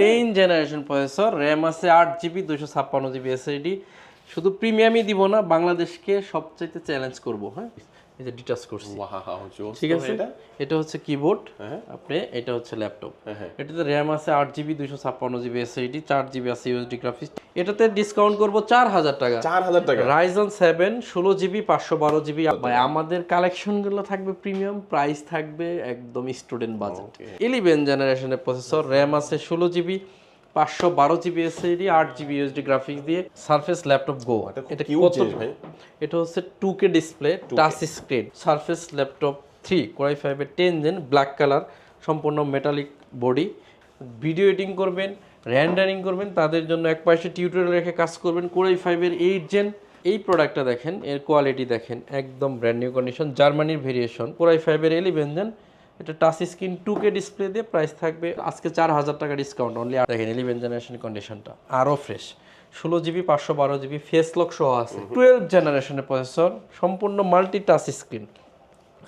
Ten generation processor, RAM আছে আট GB দুশো ছাপ্পান্ন জিবি এসএসডি শুধু প্রিমিয়ামই দিব না, বাংলাদেশকে সবচাইতে চ্যালেঞ্জ করব হ্যাঁ? এই যে ডিটাচ করছি। ঠিক আছে? এটা হচ্ছে কিবোর্ড হ্যাঁ। আপনি এটা হচ্ছে ল্যাপটপ হ্যাঁ। এটাতে র্যাম আছে আট জিবি ছাপ্পান্ন জিবি চার জিবি আছে ইউএসডি গ্রাফিক্স এটাতে ডিসকাউন্ট করব চার হাজার টাকা। চার হাজার টাকা। রাইজন সেভেন ষোলো জিবি পাঁচশো বারো জিবি আমাদের কালেকশনগুলো থাকবে প্রিমিয়াম প্রাইস থাকবে একদম স্টুডেন্ট বাজেট ইলেভেন জেনারেশনের প্রসেসর র্যাম আছে ষোলো জিবি পাঁচশো বারো জিবি এসএসডি আট জিবি ইউএসডি গ্রাফিক্স দিয়ে সারফেস ল্যাপটপ গো এটা কত। এটা হচ্ছে two K display touch screen Surface Laptop three core i ফাইভের টেন জেন ব্ল্যাক কালার সম্পূর্ণ মেটালিক বডি ভিডিও এডিটিং করবেন র্যান্ডারিং করবেন তাদের জন্য এক পাশে টিউটোরিয়াল রেখে কাজ করবেন কোরাই ফাইভের এইট জেন এই প্রোডাক্টটা দেখেন এর কোয়ালিটি দেখেন একদম ব্র্যান্ড নিউ কন্ডিশন জার্মানির ভেরিয়েশন কোরাই ফাইভের এলিভেন জেন এটা touch screen two K display দিয়ে প্রাইস থাকবে আজকে চার হাজার টাকা ডিসকাউন্ট অনলি দেখেন ইলেভেন জেনারেশন কন্ডিশনটা আরও ফ্রেশ ষোলো জিবি পাঁচশো বারো জিবি ফেস লক সহ আছে। টুয়েলভ জেনারেশনের প্রসেসর সম্পূর্ণ মাল্টি টাচ স্ক্রিন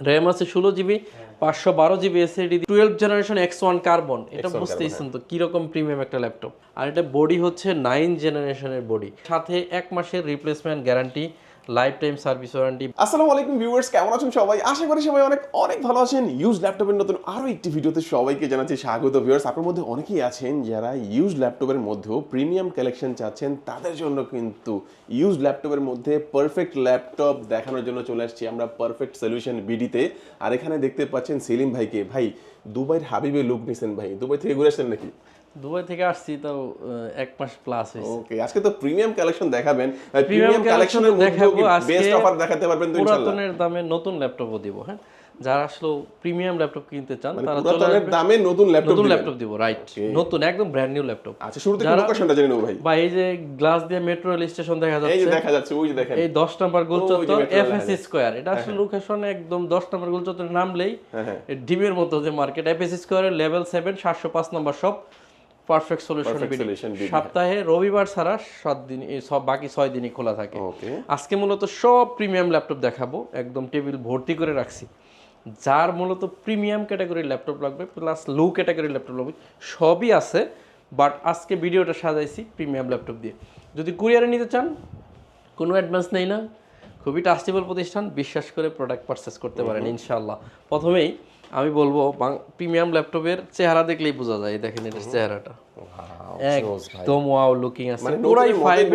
র্যাম আছে ষোলো জিবি পাঁচশো বারো GB SSD twelve generation X one carbon এটা বুঝতেইছেন তো কীরকম প্রিমিয়াম একটা ল্যাপটপ আর এটা বডি হচ্ছে নাইন জেনারেশনের বডি সাথে এক মাসের replacement guarantee lifetime service warranty আসসালামু আলাইকুম ভিউয়ার্স, কেমন আছেন সবাই? আশা করি সবাই অনেক অনেক ভালো আছেন। ইউজ ল্যাপটপের নতুন আরও একটি ভিডিওতে সবাইকে জানাচ্ছি স্বাগত ভিউয়ার্স। আপনার মধ্যে অনেকেই আছেন যারা ইউজ ল্যাপটপের মধ্যেও প্রিমিয়াম কালেকশন চাচ্ছেন। তাদের জন্য কিন্তু ইউজ ল্যাপটপের মধ্যে পারফেক্ট ল্যাপটপ দেখানোর জন্য চলে আসছি আমরা পারফেক্ট সলিউশন বিডিতে। আর এখানে দেখতে পাচ্ছেন সেলিম ভাইকে। ভাই দুবাইয়ের হাবিবে লুক নিছেন ভাই। দুবাই থেকে ঘুরে আসছেন নাকি? দুবাই থেকে আসছি আহ, এক মাস প্লাস হয়েছে। ওকে আজকে তো প্রিমিয়াম কালেকশন দেখাবেন। প্রিমিয়াম কালেকশনের দেখাবো আজকে বেস্ট অফার দেখাতে পারবেন তো ইনশাআল্লাহ? পুরাতনের দামে নতুন ল্যাপটপও দিব হ্যাঁ? যারা আসলে প্রিমিয়াম ল্যাপটপ কিনতে চান তারা চলে মানে পুরাতনের দামে নতুন ল্যাপটপ নতুন ল্যাপটপ দিব রাইট নতুন একদম ব্র্যান্ড নিউ ল্যাপটপ আচ্ছা লোকেশনটা জেনে নেব ভাই। বা এই যে গ্লাস দিয়ে মেট্রো রেল স্টেশন দেখা এই যে যাচ্ছে। দেখা যাচ্ছে ওই যে দেখেন। এই দশ নম্বর গোল ওই যে চত্বর metro rail F S square এটা আসলে লোকেশন একদম দশ নম্বর গোল চত্বরে নামলেই হ্যাঁ হ্যাঁ। ডিমের মতো যে মার্কেট এফ এস স্কোয়ারের লেভেল সেভেন সাতশো পাঁচ নম্বর শপ পারফেক্ট সলিউশন Perfect সপ্তাহে রবিবার ছাড়া সাত দিন সব বাকি ছয় দিনই খোলা থাকে। ওকে। আজকে মূলত সব প্রিমিয়াম ল্যাপটপ দেখাবো একদম টেবিল ভর্তি করে রাখছি। যার মূলত প্রিমিয়াম ক্যাটাগরির ল্যাপটপ লাগবে প্লাস লো ক্যাটাগরির ল্যাপটপ লাগবে সবই আছে বাট আজকে ভিডিওটা সাজাইছি প্রিমিয়াম ল্যাপটপ দিয়ে। যদি কুরিয়ারে নিতে চান কোনো অ্যাডভান্স নেই না। খুবই ট্রাস্টেবল প্রতিষ্ঠান বিশ্বাস করে প্রোডাক্ট পারচেস করতে পারেন ইনশাল্লাহ প্রথমেই আমি বলব প্রিমিয়াম ল্যাপটপের চেহারা দেখলেই বোঝা যায় দেখেন এটার চেহারাটা। একদম ওয়াও লুকিং আছে। পুরাই five.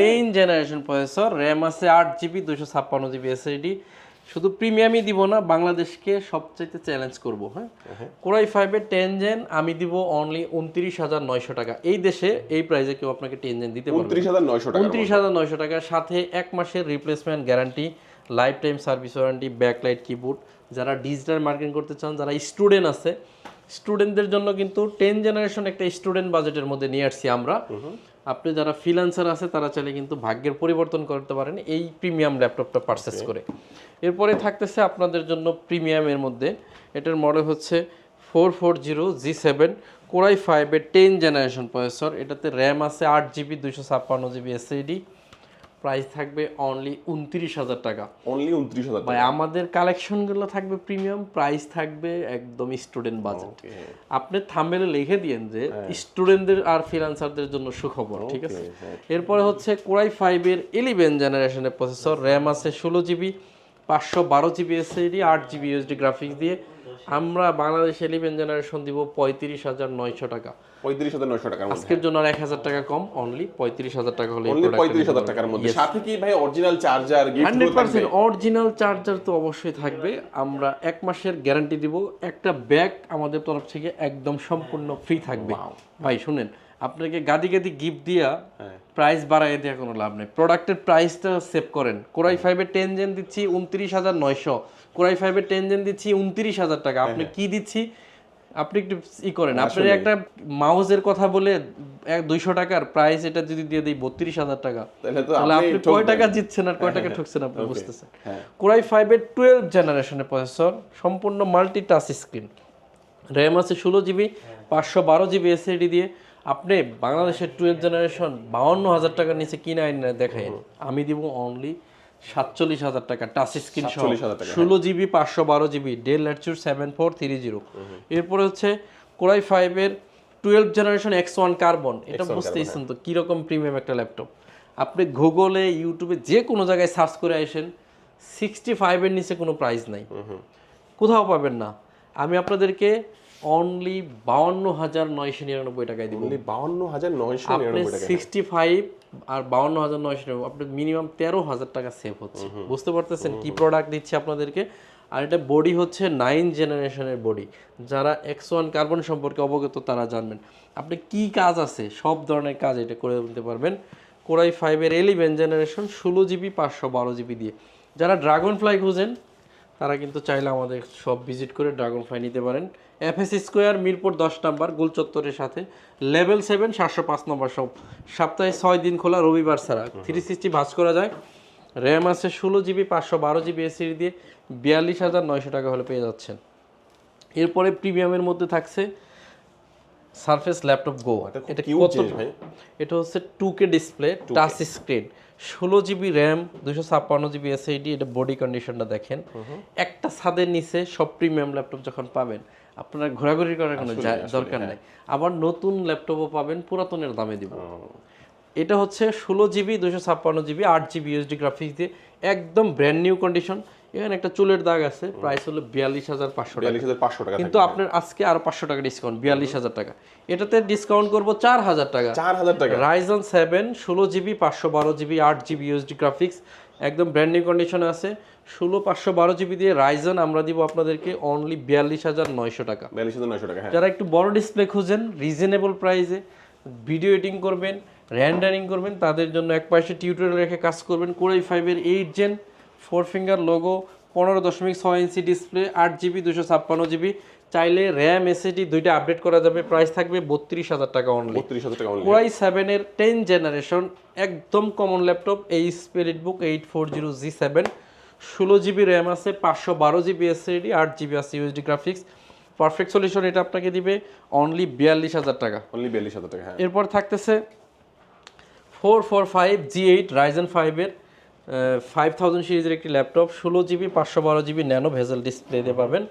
Ten generation processor RAM আছে আট জিবি দুশো ছাপ্পান্ন জিবি এসএসডি শুধু প্রিমিয়ামই দিব না বাংলাদেশকে সবচাইতে চ্যালেঞ্জ করব হ্যাঁ? কোরাই ফাইভের টেন জেন আমি দিব অনলি উনত্রিশ হাজার নয়শো টাকা। এই দেশে এই প্রাইসে কেউ আপনাকে টেন জেন দিতে পারবে উনত্রিশ হাজার নয়শো টাকা উনত্রিশ হাজার নয়শো টাকার সাথে এক মাসের replacement guarantee life time service warranty backlight keyboard যারা ডিজিটাল মার্কেটিং করতে চান যারা স্টুডেন্ট আছে স্টুডেন্টদের জন্য কিন্তু টেন জেনারেশন একটা স্টুডেন্ট বাজেটের মধ্যে নিয়ে আসছি আমরা। আপনি যারা ফ্রিল্যান্সার আছে তারা চাইলে কিন্তু ভাগ্যের পরিবর্তন করতে পারেন এই প্রিমিয়াম ল্যাপটপটা পারচেস করে। এরপরে থাকতেছে আপনাদের জন্য প্রিমিয়ামের মধ্যে। এটার মডেল হচ্ছে four four zero G seven core i ফাইভের টেন জেনারেশন প্রসেসর এটাতে র্যাম আছে আট জিবি দুশো ছাপ্পান্ন জিবি এসএডি প্রাইস থাকবে অনলি উনত্রিশ হাজার টাকা। অনলি উনত্রিশ হাজার ভাই আমাদের কালেকশনগুলো থাকবে প্রিমিয়াম প্রাইস থাকবে একদম স্টুডেন্ট বাজেট আপনি থাম্বেলে লিখে দিয়েন যে স্টুডেন্টদের আর ফ্রিল্যান্সারদের জন্য সুখবর ঠিক আছে? এরপরে হচ্ছে কোরাই ফাইভের ইলেভেন জেনারেশনের প্রসেসর র্যাম আছে ষোলো জিবি পাঁচশো বারো জিবি এসএডি আট জিবি ইউএসডি গ্রাফিক্স দিয়ে আমরা বাংলাদেশ এলিভেন জেনারেশন দিব পঁয়ত্রিশ হাজার নয়শো টাকা। পঁয়ত্রিশ হাজার নয়শো টাকা আজকের জন্য আর এক হাজার টাকা কম অনলি পঁয়ত্রিশ হাজার টাকা হলে অনলি পঁয়ত্রিশ হাজার টাকার মধ্যে। সাথে কি ভাই original charger hundred percent original charger তো অবশ্যই থাকবে। আমরা এক মাসের গ্যারান্টি দিব। একটা ব্যাগ আমাদের তরফ থেকে একদম সম্পূর্ণ ফ্রি থাকবে। ভাই শুনেন আপনাকে গাদি গাদি গিফট দিয়া প্রাইস বাড়াই দেওয়া কোনো লাভ নেই। প্রোডাক্টের প্রাইসটা সেভ করেন। কোরাই ফাইভের টেন জেন দিচ্ছি উনত্রিশ হাজার নয়শো। কোরাই ফাইভের টেন জেন দিচ্ছি উনত্রিশ হাজার টাকা। আপনি কি দিচ্ছি? আপনি একটু ই করেন। আপনি একটা মাউসের কথা বলে দুইশো টাকার প্রাইস এটা যদি দিয়ে দিই বত্রিশ হাজার টাকা। তাহলে আপনি কয় টাকা জিতছেন আর কয় টাকা ঠকছেন আপনি বুঝতেছেন? হ্যাঁ। কোরাই ফাইভের টুয়েলভ জেনারেশনের প্রসেসর সম্পূর্ণ মাল্টি টাচ স্ক্রিন র্যাম আছে ষোলো জিবি পাঁচশো বারো জিবি এসএডি দিয়ে। আপনি বাংলাদেশের টুয়েলভ জেনারেশন বাউন্ন হাজার টাকার নিচে কিনে আইন দেখাইন আমি দিব অনলি সাতচল্লিশ হাজার টাকা টাচ স্ক্রিন সহ। 47,000 টাকা, ষোলো জিবি পাঁচশো বারো GB Dell Latitude seven four three zero এরপরে হচ্ছে কোরাই ফাইভের twelve generation X one carbon এটা X1 বুঝতেইছেন তো কীরকম প্রিমিয়াম একটা ল্যাপটপ আপনি গুগলে ইউটিউবে যে কোনো জায়গায় সার্চ করে আসেন সিক্সটি ফাইভের নিচে কোনো প্রাইস নাই। কোথাও পাবেন না। আমি আপনাদেরকে অনলি বাউন্ন হাজার নয়শো নিরানব্বই টাকায় দিব। অনলি বাউন্ন হাজার নয়শো আপনি নিরানব্বই টাকা সিক্সটি ফাইভ আর বাউন্ন হাজার নয়শো নিরানব্বই আপনার মিনিমাম তেরো হাজার টাকা সেভ হচ্ছে। বুঝতে পারতেছেন কি প্রোডাক্ট দিচ্ছে আপনাদেরকে? আর এটা বডি হচ্ছে নাইন জেনারেশনের বডি যারা এক্স ওয়ান কার্বন সম্পর্কে অবগত তারা জানবেন। আপনি কি কাজ আছে? সব ধরনের কাজ এটা করে দিতে পারবেন। কোরাই ফাইভের এলিভেন জেনারেশন ষোলো জিবি পাঁচশো বারো জিবি দিয়ে। যারা ড্রাগন ফ্লাই খুঁজেন তারা কিন্তু চাইলে আমাদের সব ভিজিট করে ড্রাগন ফ্লাই নিতে পারেন। এফএস স্কোয়ার মিরপুর দশ নাম্বার গোল চত্বরের সাথে। লেভেল সেভেন সাতশো পাঁচ নম্বর সব সপ্তাহে ছয় দিন খোলা রবিবার ছাড়া। থ্রি সিক্সটি ভাজ করা যায়। র্যাম আছে ষোলো জিবি পাঁচশো বারো জিবি এসিডি দিয়ে। বিয়াল্লিশ হাজার নয়শো টাকা হলে পেয়ে যাচ্ছেন। এরপরে প্রিমিয়ামের মধ্যে থাকছে সারফেস ল্যাপটপ গো এটা খুব এটা কত এটা হচ্ছে two K display touch screen ষোলো জিবি র্যাম দুশো ছাপ্পান্ন জিবি এসএইডি এটা বডি কন্ডিশনটা দেখেন। একটা ছাদের নিচে সব প্রিমিয়াম ল্যাপটপ যখন পাবেন আপনার ঘোরাঘুরি করার কোনো দরকার নেই নাই। আবার নতুন ল্যাপটপও পাবেন পুরাতনের দামে দিব। এটা হচ্ছে ষোলো জিবি দুশো ছাপ্পান্ন জিবি আট জিবি ইউএসডি গ্রাফিক্স দিয়ে একদম ব্র্যান্ড নিউ কন্ডিশন এখানে একটা চুলের দাগ আছে প্রাইস হলো বিয়াল্লিশ হাজার পাঁচশো বিয়াল্লিশ হাজার পাঁচশো টাকা কিন্তু আপনার আজকে আরও পাঁচশো টাকা ডিসকাউন্ট বিয়াল্লিশ হাজার টাকা। এটাতে ডিসকাউন্ট করব চার হাজার টাকা। চার হাজার টাকা। রাইজন সেভেন ষোলো জিবি পাঁচশো বারো জিবি আট জিবি ইউএসডি গ্রাফিক্স একদম ব্র্যান্ড নিউ কন্ডিশনে আছে। ষোলো পাঁচশো বারো জিবি দিয়ে রাইজন আমরা দিব আপনাদেরকে অনলি বিয়াল্লিশ হাজার নয়শো টাকা। বিয়াল্লিশ হাজার নয়শো টাকা হ্যাঁ। যারা একটু বড় ডিসপ্লে খুঁজেন রিজনেবল প্রাইসে ভিডিও এডিটিং করবেন র্যান্ডারিং করবেন তাদের জন্য এক পাশে টিউটোরিয়াল রেখে কাজ করবেন। কোরাই ফাইভের eight gen four finger logo পনেরো দশমিক ছয় ইঞ্চি ডিসপ্লে আট জিবি দুশো ছাপ্পান্ন জিবি। চাইলে র্যাম এসএসডি দুইটা আপডেট করা যাবে। প্রাইস থাকবে বত্রিশ হাজার টাকা অনলি বত্রিশ হাজার টাকা। কোরাই সেভেনের টেন জেনারেশন একদম কমন ল্যাপটপ এই spirit book eight four zero G seven ষোলো জিবি র্যাম আছে পাঁচশো বারো জিবি এসএডি আট জিবি আছে ইউএসডি গ্রাফিক্স পারফেক্ট সলিউশন এটা আপনাকে দিবে অনলি বিয়াল্লিশ হাজার টাকা। অনলি বিয়াল্লিশ হাজার টাকা হ্যাঁ। এরপর থাকতেছে four four five G eight Ryzen ফাইভের ফাইভ থাউজেন্ড সিরিজের একটি ল্যাপটপ ষোলো জিবি পাঁচশো বারো জিবি ন্যানো ভেজেল ডিসপ্লেতে পাবেন।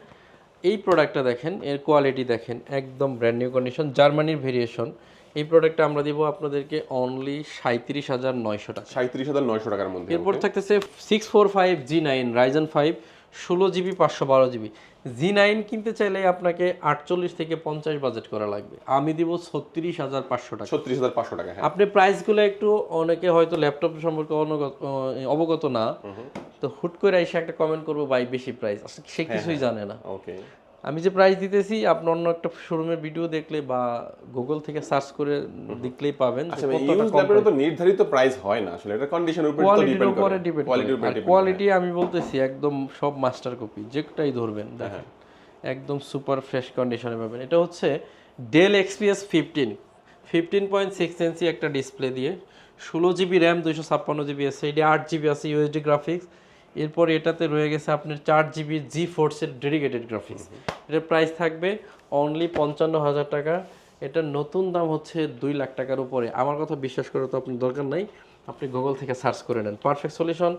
এই প্রোডাক্টটা দেখেন এর কোয়ালিটি দেখেন একদম ব্র্যান্ড নিউ কন্ডিশন জার্মানির ভেরিয়েশন এই প্রোডাক্টটা আমরা দিব আপনাদেরকে অনলি সাঁত্রিশ হাজার নয়শো টাকা। সাঁত্রিশ হাজার নয়শো টাকার মধ্যে এরপর থাকতেছে six four five G nine Ryzen five ষোলো জিবি পাঁচশো বারো জিবি। জি নাইন কিনতে চাইলে আপনাকে আটচল্লিশ থেকে পঞ্চাশ বাজেট করা লাগবে। আমি দিব ছত্রিশ হাজার পাঁচশো টাকা। ছত্রিশ হাজার পাঁচশো টাকা হ্যাঁ। আপনি প্রাইসগুলো একটু অনেকে হয়তো ল্যাপটপ সম্পর্কে অবগত না। তো হুট করে এসে একটা কমেন্ট করব বাই বেশি প্রাইস সে কিছুই জানে না। ওকে আমি যে প্রাইস দিতেছি আপনি অন্য একটা শোরুমের ভিডিও দেখলে বা গুগল থেকে সার্চ করে দেখলেই পাবেন আচ্ছা ইউজ ল্যাপটপে তো নির্ধারিত প্রাইস হয় না আসলে এটা কন্ডিশনের উপর তো ডিপেন্ড উপরে করে। কোয়ালিটির উপর কোয়ালিটি আমি বলতেছি একদম সব মাস্টার কপি যেটাই ধরবেন দেখেন। একদম সুপার ফ্রেশ কন্ডিশনে পাবেন। এটা হচ্ছে Dell XPS fifteen fifteen point six inch একটা ডিসপ্লে দিয়ে ষোলো জিবি র্যাম দুইশো ছাপ্পান্ন জিবি আছে এটি আট জিবি আছে ইউএসডি গ্রাফিক্স এরপর এটাতে রয়ে গেছে আপনার চার জিবি জি ফোর্সের ডেডিকেটেড গ্রাফিক্স এটার প্রাইস থাকবে অনলি পঞ্চান্ন হাজার টাকা। এটার নতুন দাম হচ্ছে দুই লাখ টাকার উপরে। আমার কথা বিশ্বাস করার তো আপনার দরকার নাই। আপনি গুগল থেকে সার্চ করে নেন। পারফেক্ট সলিউশন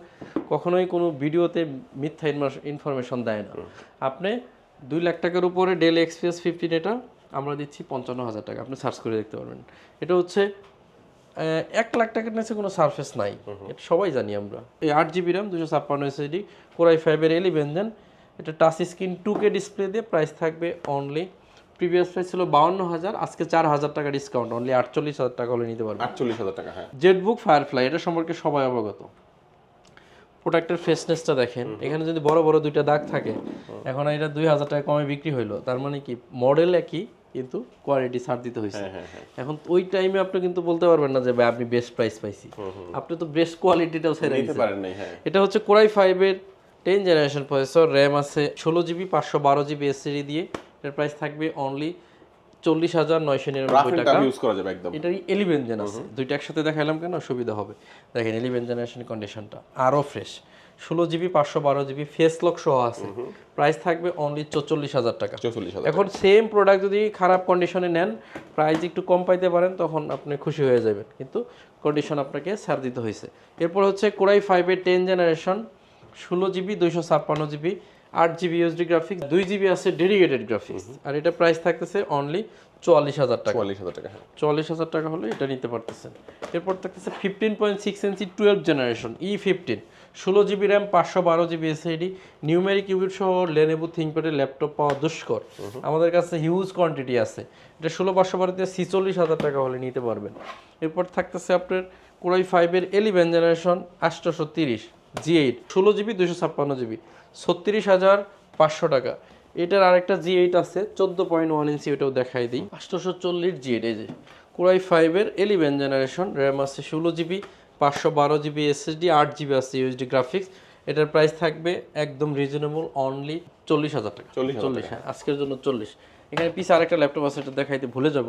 কখনোই কোনো ভিডিওতে মিথ্যা ইনফরমেশন দেয় না। আপনি দুই লাখ টাকার উপরে ডেল এক্সপিএস ফিফটিন এটা আমরা দিচ্ছি পঞ্চান্ন হাজার টাকা। আপনি সার্চ করে দেখতে পারবেন। এটা হচ্ছে এক লাখ টাকার নিচে কোনো সারফেস নাই। এটা সবাই জানি আমরা। এই আট জিবি র্যাম দুশো ছাপ্পান্ন এসএসডি কোরাই ফাইভের এলিভেন জেন এটা touch screen two K display দিয়ে প্রাইস থাকবে অনলি প্রিভিয়াস প্রাইস ছিল বাউন্ন হাজার আজকে চার হাজার টাকা ডিসকাউন্ট অনলি আটচল্লিশ হাজার টাকা হলে নিতে পারবেন আটচল্লিশ হাজার টাকা হ্যাঁ। জেটবুক ফায়ারফ্লাই এটা সম্পর্কে সবাই অবগত। প্রোডাক্টের ফ্রেশনেসটা দেখেন। এখানে যদি বড় বড় দুইটা দাগ থাকে এখন এটা দুই হাজার টাকা কমে বিক্রি হইল। তার মানে কি? মডেল একই। কিন্তু কোয়ালিটি ছাড় দিতে হয়েছে। হ্যাঁ হ্যাঁ এখন ওই টাইমে আপনি কিন্তু বলতে পারবেন না যে ভাই আপনি বেস্ট প্রাইস পাইছি। আপনি তো বেস্ট কোয়ালিটিটাও ছেড়ে দিয়েছেন। পারেন নাই হ্যাঁ। এটা হচ্ছে কোরাই ফাইভের টেন জেনারেশন প্রসেসর র্যাম আছে ষোলো জিবি পাঁচশো বারো জিবি এসসিডি দিয়ে। এটার প্রাইস থাকবে অনলি চল্লিশ হাজার নয়শো নিরানব্বই টাকা। ইউজ করা যাবে একদম। এটার এলিভেন জেন আছে। দুইটা একসাথে দেখাইলাম কেন? সুবিধা হবে। দেখেন এলিভেন জেনারেশন কন্ডিশনটা আরও ফ্রেশ ষোলো জিবি পাঁচশো বারো জিবি ফেস লক সহ আছে। প্রাইস থাকবে অনলি চল্লিশ হাজার টাকা। চৌচল্লিশ হাজার এখন সেম প্রোডাক্ট যদি খারাপ কন্ডিশনে নেন প্রাইস একটু কম পাইতে পারেন তখন আপনি খুশি হয়ে যাবেন। কিন্তু কন্ডিশন আপনাকে ছাড় দিতে হয়েছে। এরপর হচ্ছে কোরাই ফাইভের টেন জেনারেশন ষোলো জিবি দুইশো ছাপ্পান্ন জিবি আট জিবি ইউএসডি গ্রাফিক্স দুই জিবি আছে ডেডিকেটেড গ্রাফিক্স আর এটা প্রাইস থাকতেছে অনলি চুয়াল্লিশ হাজার টাকা। চুয়াল্লিশ হাজার টাকা হ্যাঁ। চুয়াল্লিশ হাজার টাকা হলে এটা নিতে পারতেছেন। এরপর থাকতেছে fifteen point six inch twelve generation E fifteen ষোলো জিবি র্যাম পাঁচশো বারো জিবি এসআইডি নিউমেরিক ইউবিট সহ লেনেবু থিঙ্কপ্যাডের ল্যাপটপ পাওয়া দুষ্কর। আমাদের কাছে হিউজ কোয়ান্টিটি আছে। এটা ষোলো পাঁচশো বারোতে ছিচল্লিশ হাজার টাকা হলে নিতে পারবেন। এরপর থাকতেছে আপনার কোরাই ফাইভের এলিভেন জেনারেশন আটশোশো তিরিশ জি এইট ষোলো জিবি দুশো ছাপ্পান্ন জিবি। ছত্রিশ হাজার পাঁচশো টাকা। এটার আরেকটা জি এইট আছে চোদ্দ পয়েন্ট ওয়ান ইঞ্চি ওটাও দেখাই দিই। আটশোশো চল্লিশ জি এইট এই যে। কোরাই ফাইভের এলিভেন জেনারেশন র্যাম আছে ষোলো জিবি পাঁচশো বারো জিবি এসএসডি আট জিবি আছে ইউএসডি গ্রাফিক্স এটার প্রাইস থাকবে একদম রিজনেবল অনলি চল্লিশ হাজার টাকা। 40,000 চল্লিশ হ্যাঁ আজকের জন্য চল্লিশ। এখানে পিস আরেকটা ল্যাপটপ আছে এটা দেখাইতে ভুলে যাব।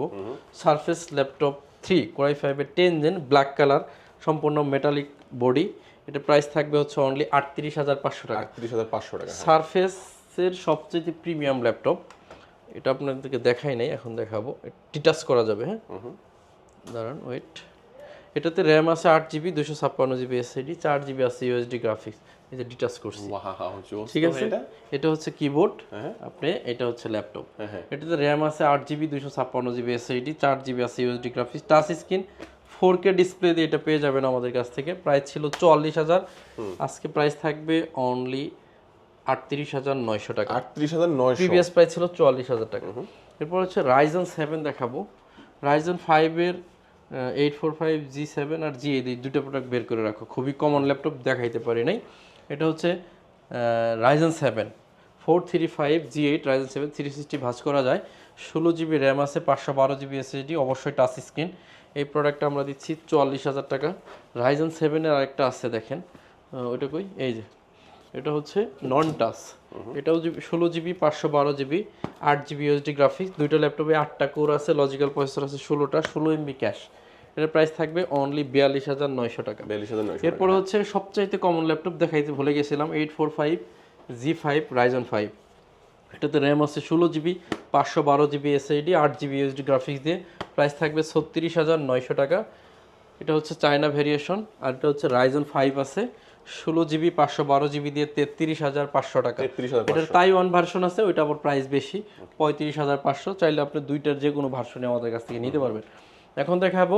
Surface laptop three core i ফাইভের টেন জেন ব্ল্যাক কালার সম্পূর্ণ মেটালিক বডি এটা প্রাইস থাকবে হচ্ছে অনলি আটত্রিশ হাজার পাঁচশো টাকা। আটত্রিশ হাজার পাঁচশো টাকা সারফেসের সবচেয়ে প্রিমিয়াম ল্যাপটপ এটা আপনাদেরকে দেখাই নাই এখন দেখাবো। টিটাচ করা যাবে হ্যাঁ? দাঁড়ান ওয়েট এটাতে র্যাম আছে আট জিবি দুশো ছাপ্পান্ন জিবি এসএডি চার জিবি আছে ইউএসডি গ্রাফিক্স এটা ডিটাচ করছি। ঠিক আছে? এটা? এটা হচ্ছে কিবোর্ড হ্যাঁ। আপনি এটা হচ্ছে ল্যাপটপ হ্যাঁ হ্যাঁ। এটাতে র্যাম আছে আট জিবি দুশো ছাপ্পান্ন জিবি এসআইডি চার জিবি আছে UHD graphics touch screen four K display দিয়ে এটা পেয়ে যাবেন আমাদের কাছ থেকে। প্রাইস ছিল চুয়াল্লিশ হাজার। আজকে প্রাইস থাকবে অনলি আটত্রিশ হাজার নয়শো টাকা। আটত্রিশ হাজার নয়শো। প্রিভিয়াস প্রাইস ছিল চুয়াল্লিশ হাজার টাকা। এরপর হচ্ছে রাইজন সেভেন দেখাবো। রাইজন ফাইভের eight four five G seven আর জি এই দুটো প্রোডাক্ট বের করে রাখো। খুবই কমন ল্যাপটপ দেখাইতে পারি নাই। এটা হচ্ছে Ryzen seven four three five G eight Ryzen seven three sixty ভাজ করা যায়। ষোলো জিবি র্যাম আছে পাঁচশো বারো জিবি এসএসডি অবশ্যই টাচ স্ক্রিন এই প্রোডাক্টটা আমরা দিচ্ছি চুয়াল্লিশ হাজার টাকা। রাইজন সেভেনের আরেকটা আছে দেখেন। ওইটা কই? এই যে। এটা হচ্ছে নন টাচ এটাও ষোলো জিবি পাঁচশো বারো জিবি আট জিবি ইউএসডি গ্রাফিক্স দুইটা ল্যাপটপে আটটা কোর আছে লজিক্যাল প্রসেসর আছে ষোলোটা ষোলো এমবি ক্যাশ এটার প্রাইস থাকবে অনলি বিয়াল্লিশ হাজার নয়শো টাকা। বিয়াল্লিশ হাজার নয়শো এরপর হচ্ছে সবচাইতে কমন ল্যাপটপ দেখাইতে ভুলে গেছিলাম eight four five G five Ryzen five এটাতে র্যাম আছে ষোলো জিবি পাঁচশো বারো জিবি এসআইডি আট জিবি ইউএসডি গ্রাফিক্স দিয়ে প্রাইস থাকবে ছত্রিশ হাজার নয়শো টাকা। এটা হচ্ছে চায়না ভেরিয়েশন আর এটা হচ্ছে রাইজন ফাইভ আছে ষোলো জিবি পাঁচশো বারো জিবি দিয়ে তেত্রিশ হাজার পাঁচশো টাকা। এটার তাইওয়ান ভার্সন আছে ওইটা আবার প্রাইস বেশি পঁয়ত্রিশ হাজার পাঁচশো। চাইলে আপনি দুইটার যে কোনো ভার্সনে আমাদের কাছ থেকে নিতে পারবেন। এখন দেখাবো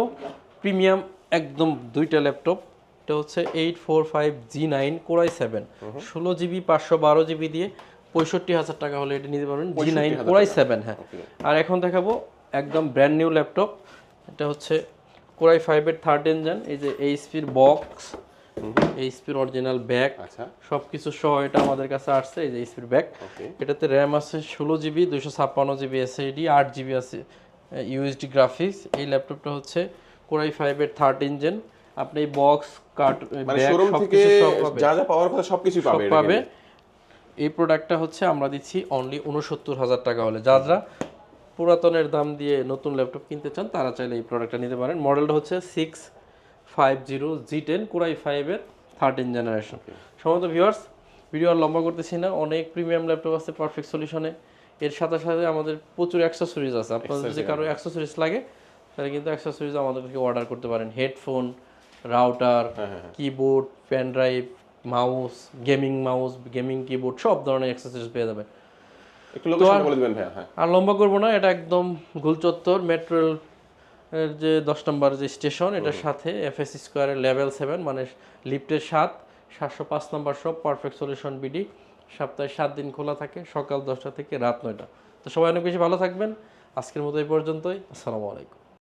প্রিমিয়াম একদম দুইটা ল্যাপটপ এটা হচ্ছে eight four five G nine core i seven ষোলো জিবি পাঁচশো বারো জিবি দিয়ে পঁয়ষট্টি হাজার টাকা হলে এটা নিতে পারবেন। জি নাইন কোরাই সেভেন হ্যাঁ। আর এখন দেখাবো একদম ব্র্যান্ড নিউ ল্যাপটপ এটা হচ্ছে কোরাই ফাইভের থার্ড ইঞ্জান এই যে এইচপির বক্স এইচপির অরিজিনাল ব্যাগ সব কিছু সহ এটা আমাদের কাছে আসছে এই যে এইচপির ব্যাগ এটাতে র্যাম আছে ষোলো জিবি দুশো ছাপ্পান্ন জিবি এসএডি আট জিবি আছে ইউএসডি গ্রাফিক্স এই ল্যাপটপটা হচ্ছে কোরাই ফাইভের থার্ড ইঞ্জিন আপনি বক্স ব্যাগ শোরুম থেকে যা যা পাওয়ার কথা সবকিছুই সব পাবে এই প্রোডাক্টটা হচ্ছে আমরা দিচ্ছি অনলি উনসত্তর হাজার টাকা হলে। যারা পুরাতনের দাম দিয়ে নতুন ল্যাপটপ কিনতে চান তারা চাইলে এই প্রোডাক্টটা নিতে পারেন। মডেলটা হচ্ছে six five zero G ten core I ফাইভের থার্টিন জেনারেশন সমস্ত ভিউয়ার্স ভিডিও আর লম্বা করতেছি না অনেক প্রিমিয়াম ল্যাপটপ আছে পারফেক্ট সলিউশনে এর সাথে সাথে আমাদের প্রচুর অ্যাক্সেসরিজ আছে। আপনাদের যদি কারও অ্যাক্সেসরিজ লাগে তাহলে কিন্তু অ্যাক্সেসরিজ আমাদের থেকে অর্ডার করতে পারেন। Headphone router keyboard pen drive mouse gaming mouse gaming keyboard সব ধরনের অ্যাক্সেসরিজ পেয়ে যাবেন। একটু লোকেশন বলে দিবেন ভাইয়া হ্যাঁ। আর লম্বা করব না এটা একদম গুলচত্বর মেট্রো এর যে দশ নম্বর যে স্টেশন এটার সাথে এফএস স্কোয়ারের লেভেল সেভেন মানে লিফটের সাত সাতশো পাঁচ নম্বর সব পারফেক্ট সলিউশন বিডি সপ্তাহে সাত দিন খোলা থাকে সকাল দশটা থেকে রাত নয়টা। তো সবাই অনেক বেশি ভালো থাকবেন। আজকের মতো এই পর্যন্তই। আসসালামু আলাইকুম।